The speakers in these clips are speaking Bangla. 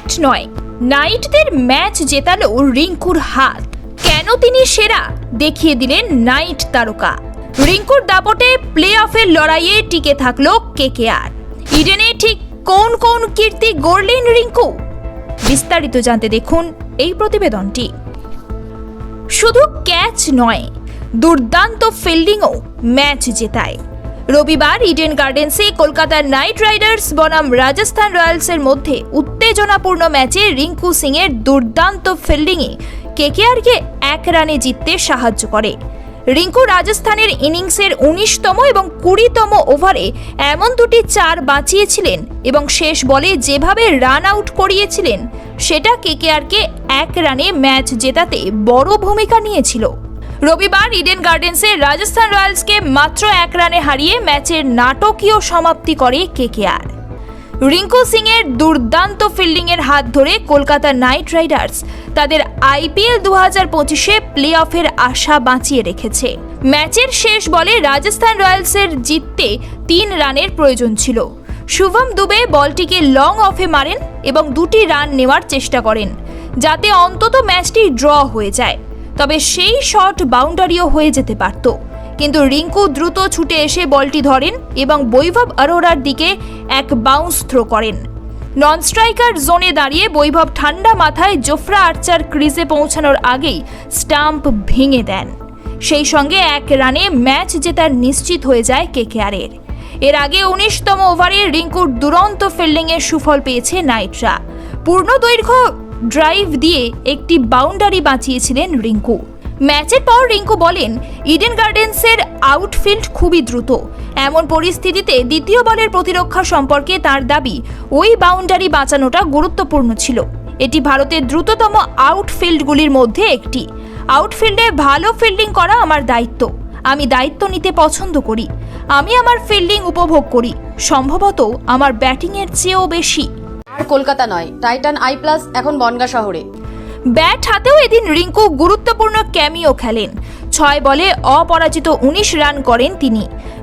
ব্যাট নয়। নাইটদের ম্যাচ জেতালো রিঙ্কুর হাত। কেন তিনি সেরা? দেখিয়ে দিলেন নাইট তারকা। রিঙ্কুর দাপটে প্লে অফের লড়াইয়ে টিকে থাকল কেকেআর। ইডেনে ঠিক কোন কোন কীর্তি গড়লেন রিঙ্কু? বিস্তারিত জানতে দেখুন এই প্রতিবেদনটি। শুধু ক্যাচ নয়, দুর্দান্ত ফিল্ডিংও ম্যাচ জেতায়। রবিবার ইডেন গার্ডেন্সে কলকাতার নাইট রাইডার্স বনাম রাজস্থান রয়্যালসের মধ্যে উত্তেজনাপূর্ণ ম্যাচে রিঙ্কু সিংয়ের দুর্দান্ত ফিল্ডিংয়ে কেকেআরকে এক রানে জিততে সাহায্য করে। রিঙ্কু রাজস্থানের ইনিংসের উনিশতম এবং কুড়িতম ওভারে এমন দুটি চার বাঁচিয়েছিলেন এবং শেষ বলে যেভাবে রান আউট করিয়েছিলেন, সেটা কেকেআরকে এক রানে ম্যাচ জেতাতে বড় ভূমিকা নিয়েছিল। রবিবার ইডেন গার্ডেন্সে রাজস্থান রয়্যালসকে মাত্র এক রানে হারিয়ে ম্যাচের নাটকীয় সমাপ্তি করে কেকেআর রিঙ্কু সিং এর দুর্দান্ত ফিল্ডিং এর হাত ধরে কলকাতা নাইট রাইডার্স তাদের আইপিএল দু হাজার পঁচিশে প্লে অফের আশা বাঁচিয়ে রেখেছে। ম্যাচের শেষ বলে রাজস্থান রয়্যালসের জিততে তিন রানের প্রয়োজন ছিল। শুভম দুবে বলটিকে লং অফে মারেন এবং দুটি রান নেওয়ার চেষ্টা করেন, যাতে অন্তত ম্যাচটি ড্র হয়ে যায়। তবে সেই শট বাউন্ডারিও হয়ে যেতে পারত। কিন্তু রিঙ্কু দ্রুত ছুটে এসে বলটি ধরেন এবং বৈভব অরোরার দিকে এক বাউন্স থ্রো করেন। নন স্ট্রাইকার জোনে দাঁড়িয়ে বৈভব ঠান্ডা মাথায় জোফরা আর্চার ক্রিজে পৌঁছানোর আগেই স্টাম্প ভেঙে দেন। সেই সঙ্গে এক রানে ম্যাচ জেতার নিশ্চিত হয়ে যায় কেকেআরের এর আগে উনিশতম ওভারে রিঙ্কুর দুরন্ত ফিল্ডিংয়ের সুফল পেয়েছে নাইটরা। পূর্ণ দৈর্ঘ্য ড্রাইভ দিয়ে একটি বাউন্ডারি বাঁচিয়েছিলেন রিঙ্কু। ম্যাচের পর রিঙ্কু বলেন ইডেন গার্ডেন্সের আউটফিল্ড খুবই দ্রুত। এমন পরিস্থিতিতে দ্বিতীয় বলের প্রতিরক্ষা সম্পর্কে তার দাবি, ওই বাউন্ডারি বাঁচানোটা গুরুত্বপূর্ণ ছিল। এটি ভারতের দ্রুততম আউটফিল্ডগুলির মধ্যে একটি। আউটফিল্ডে ভালো ফিল্ডিং করা আমার দায়িত্ব। আমি দায়িত্ব নিতে পছন্দ করি। আমি আমার ফিল্ডিং উপভোগ করি। সম্ভবত আমার ব্যাটিংয়ের চেয়েও বেশি। আর কলকাতা নয়, টাইটান আই প্লাস এখন বনগা শহরে। ব্যাট হাতেও এদিন রিঙ্কু গুরুত্বপূর্ণ ক্যামিও খেলেন। ছয় বলে অপরাজিত উনিশ রান করেন তিনি।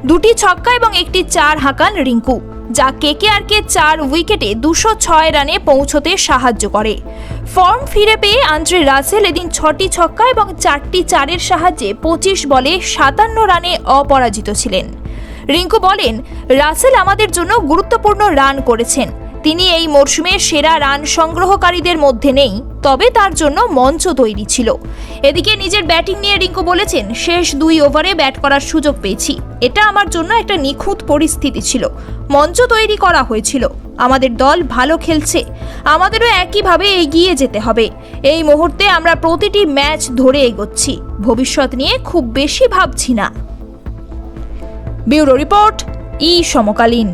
দুটি ছক্কা এবং একটি চার হাঁকান রিঙ্কু, যা কেকেআরকে চার উইকেটে দুশো ছয় রানে পৌঁছতে সাহায্য করে। ফর্ম ফিরে পেয়ে আন্দ্রে রাসেল এদিন ছটি ছক্কা এবং চারটি চারের সাহায্যে পঁচিশ বলে সাতান্ন রানে অপরাজিত ছিলেন। রিঙ্কু বলেন, রাসেল আমাদের জন্য গুরুত্বপূর্ণ রান করেছেন। তিনি এই মরশুমে সেরা রান সংগ্রহকারীদের মধ্যে নেই, তবে তার জন্য মঞ্চ তৈরি ছিল। এদিকে নিজের ব্যাটিং নিয়ে রিঙ্কু বলেছেন, শেষ দুই ওভারে ব্যাট করার সুযোগ পেয়েছি। এটা আমার জন্য একটা নিখুঁত পরিস্থিতি ছিল। মঞ্চ তৈরি করা হয়েছিল। আমাদের দল ভালো খেলছে। আমাদেরও একইভাবে এগিয়ে যেতে হবে। এই মুহূর্তে আমরা প্রতিটি ম্যাচ ধরে এগোচ্ছি। ভবিষ্যৎ নিয়ে খুব বেশি ভাবছি না। ব্যুরো রিপোর্ট, ই সমকালীন।